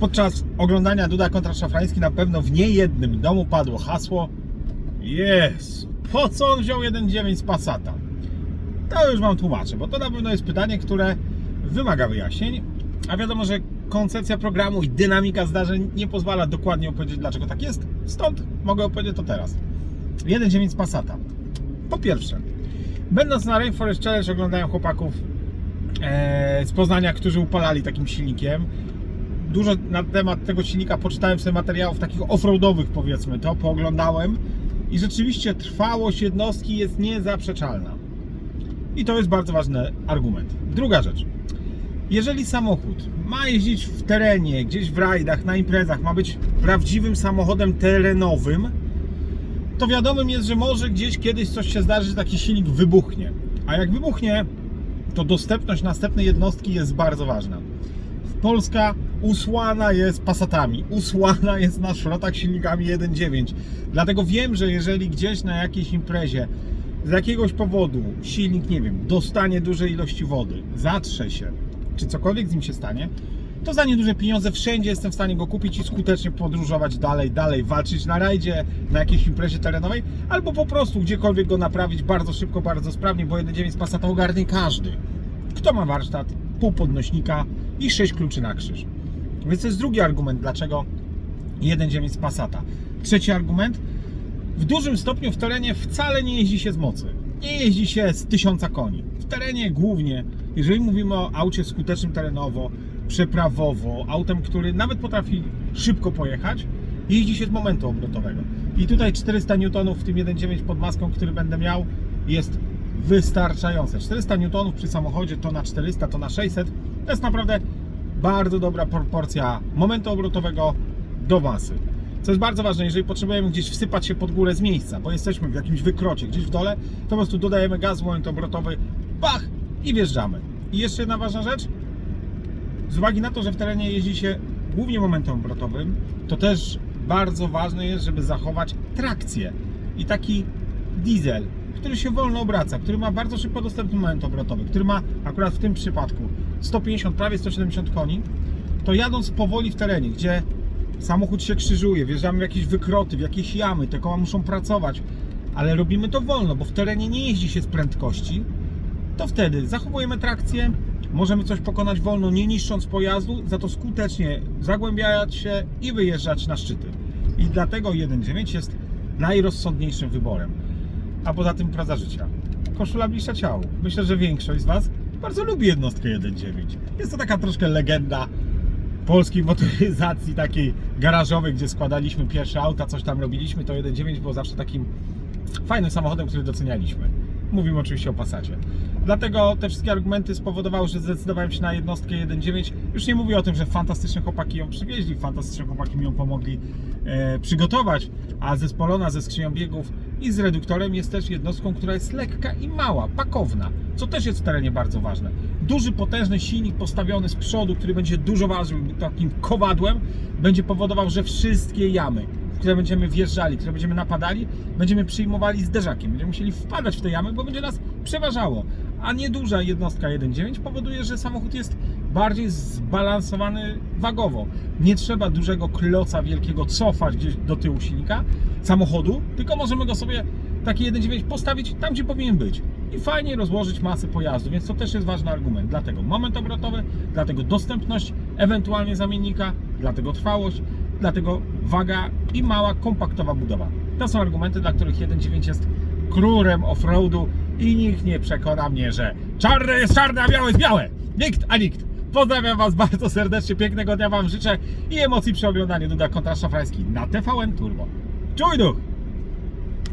Podczas oglądania Duda kontra Szafrański na pewno w niejednym domu padło hasło Jezu, po co on wziął 1.9 z Passata? To już Wam tłumaczę, bo to na pewno jest pytanie, które wymaga wyjaśnień, a wiadomo, że koncepcja programu i dynamika zdarzeń nie pozwala dokładnie opowiedzieć, dlaczego tak jest, stąd mogę opowiedzieć to teraz. 1.9 z Passata. Po pierwsze, będąc na Rainforest Challenge oglądałem chłopaków e, z Poznania, którzy upalali takim silnikiem. Dużo na temat tego silnika poczytałem sobie materiałów takich offroadowych powiedzmy to, pooglądałem i rzeczywiście trwałość jednostki jest niezaprzeczalna. I to jest bardzo ważny argument. Druga rzecz. Jeżeli samochód ma jeździć w terenie, gdzieś w rajdach, na imprezach, ma być prawdziwym samochodem terenowym, to wiadomym jest, że może gdzieś kiedyś coś się zdarzy, że taki silnik wybuchnie. A jak wybuchnie, to dostępność następnej jednostki jest bardzo ważna. Polska usłana jest Passatami, usłana jest na szrotach silnikami 1.9. Dlatego wiem, że jeżeli gdzieś na jakiejś imprezie z jakiegoś powodu silnik, nie wiem, dostanie dużej ilości wody, zatrze się, czy cokolwiek z nim się stanie, to za nieduże pieniądze wszędzie jestem w stanie go kupić i skutecznie podróżować dalej, dalej, walczyć na rajdzie, na jakiejś imprezie terenowej, albo po prostu gdziekolwiek go naprawić bardzo szybko, bardzo sprawnie, bo 1.9 z Passata ogarnie każdy. Kto ma warsztat, pół podnośnika i 6 kluczy na krzyż. Więc to jest drugi argument, dlaczego 1.9 z Passata. Trzeci argument, w dużym stopniu w terenie wcale nie jeździ się z mocy. Nie jeździ się z 1000 koni. W terenie głównie, jeżeli mówimy o aucie skutecznym terenowo, przeprawowo, autem, który nawet potrafi szybko pojechać, jeździ się z momentu obrotowego. I tutaj 400 N w tym 1.9 pod maską, który będę miał, jest wystarczające. 400 N przy samochodzie to na 400, to na 600. To jest naprawdę bardzo dobra proporcja momentu obrotowego do masy. Co jest bardzo ważne, jeżeli potrzebujemy gdzieś wsypać się pod górę z miejsca, bo jesteśmy w jakimś wykrocie, gdzieś w dole, to po prostu dodajemy gaz, moment obrotowy, bach i wjeżdżamy. I jeszcze jedna ważna rzecz, z uwagi na to, że w terenie jeździ się głównie momentem obrotowym, to też bardzo ważne jest, żeby zachować trakcję. I taki diesel, który się wolno obraca, który ma bardzo szybko dostępny moment obrotowy, który ma akurat w tym przypadku 150, prawie 170 koni, to jadąc powoli w terenie, gdzie samochód się krzyżuje, wjeżdżamy w jakieś wykroty, w jakieś jamy, te koła muszą pracować, ale robimy to wolno, bo w terenie nie jeździ się z prędkości, to wtedy zachowujemy trakcję, możemy coś pokonać wolno, nie niszcząc pojazdu, za to skutecznie zagłębiać się i wyjeżdżać na szczyty. I dlatego 1.9 jest najrozsądniejszym wyborem. A poza tym praca życia. Koszula bliższa ciału. Myślę, że większość z Was bardzo lubi jednostkę 1.9. Jest to taka troszkę legenda polskiej motoryzacji takiej garażowej, gdzie składaliśmy pierwsze auta, coś tam robiliśmy, to 1.9 było zawsze takim fajnym samochodem, który docenialiśmy. Mówimy oczywiście o Passacie. Dlatego te wszystkie argumenty spowodowały, że zdecydowałem się na jednostkę 1.9. Już nie mówię o tym, że fantastyczne chłopaki ją przywieźli, fantastyczne chłopaki mi ją pomogli e, przygotować, a zespolona ze skrzynią biegów i z reduktorem jest też jednostką, która jest lekka i mała, pakowna, co też jest w terenie bardzo ważne. Duży, potężny silnik postawiony z przodu, który będzie dużo ważył takim kowadłem, będzie powodował, że wszystkie jamy, w które będziemy wjeżdżali, które będziemy napadali, będziemy przyjmowali zderzakiem. Będziemy musieli wpadać w te jamy, bo będzie nas przeważało. A nieduża jednostka 1.9 powoduje, że samochód jest bardziej zbalansowany wagowo. Nie trzeba dużego kloca wielkiego cofać gdzieś do tyłu silnika samochodu, tylko możemy go sobie taki 1.9 postawić tam, gdzie powinien być i fajnie rozłożyć masę pojazdu, więc to też jest ważny argument. Dlatego moment obrotowy, dlatego dostępność ewentualnie zamiennika, dlatego trwałość, dlatego waga i mała, kompaktowa budowa. To są argumenty, dla których 1.9 jest królem offroadu i nikt nie przekona mnie, że czarne jest czarne, a białe jest białe. Nikt, a nikt. Pozdrawiam Was bardzo serdecznie, pięknego dnia Wam życzę i emocji przy oglądaniu Duda kontra Szafrański na TVN Turbo. Czuj duch!